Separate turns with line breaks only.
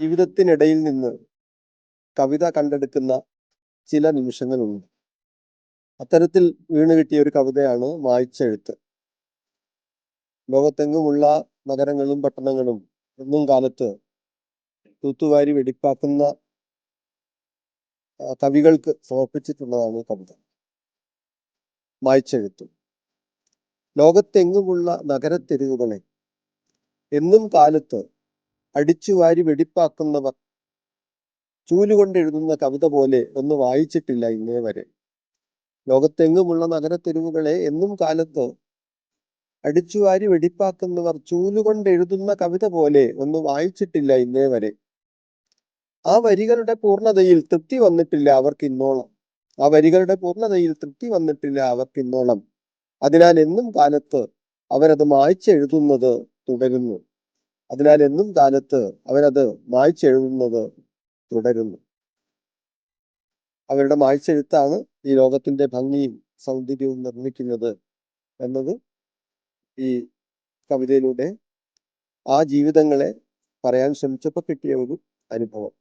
ജീവിതത്തിനിടയിൽ നിന്ന് കവിത കണ്ടെടുക്കുന്ന ചില നിമിഷങ്ങളുണ്ട്. അത്തരത്തിൽ വീണ് കിട്ടിയ ഒരു കവിതയാണ് വായിച്ചെഴുത്ത് ലോകത്തെങ്ങുമുള്ള നഗരങ്ങളും പട്ടണങ്ങളും എന്നും കാലത്ത് തൂത്തുവാരി വെടിപ്പാക്കുന്ന കവികൾക്ക് സമർപ്പിച്ചിട്ടുള്ളതാണ് കവിത. വായിച്ചെഴുത്തും ലോകത്തെങ്ങുമുള്ള നഗരത്തെരുവുകളെ എന്നും കാലത്ത് അടിച്ചുവാരി വെടിപ്പാക്കുന്നവർ. ചൂലുകൊണ്ട് എഴുതുന്ന കവിത പോലെ ഒന്ന് വായിച്ചിട്ടില്ല ഇന്നേ വരെ. ലോകത്തെങ്ങുമുള്ള നഗരത്തെരുവുകളെ എന്നും കാലത്ത് അടിച്ചുവാരി വെടിപ്പാക്കുന്നവർ ചൂലുകൊണ്ട് എഴുതുന്ന കവിത പോലെ ഒന്ന് വായിച്ചിട്ടില്ല ഇന്നേ വരെ. ആ വരികളുടെ പൂർണതയിൽ തൃപ്തി വന്നിട്ടില്ല അവർക്ക് ഇന്നോളം ആ വരികളുടെ പൂർണതയിൽ തൃപ്തി വന്നിട്ടില്ല അവർക്ക് ഇന്നോളം അതിനാൽ എന്നും കാലത്ത് അവരത് മായ്ച്ചെഴുതുന്നത് തുടരുന്നു. അതിനാൽ എന്നും കാലത്ത് അവരത് മായ്ച്ചെഴുതുന്നത് തുടരുന്നു. അവരുടെ മായ്ച്ചെഴുത്താണ് ഈ ലോകത്തിന്റെ ഭംഗിയും സൗന്ദര്യവും നിർമ്മിക്കുന്നത് എന്നത് ഈ കവിതയിലൂടെ ആ ജീവിതങ്ങളെ പറയാൻ ശ്രമിച്ചപ്പോൾ കിട്ടിയ ഒരു അനുഭവം.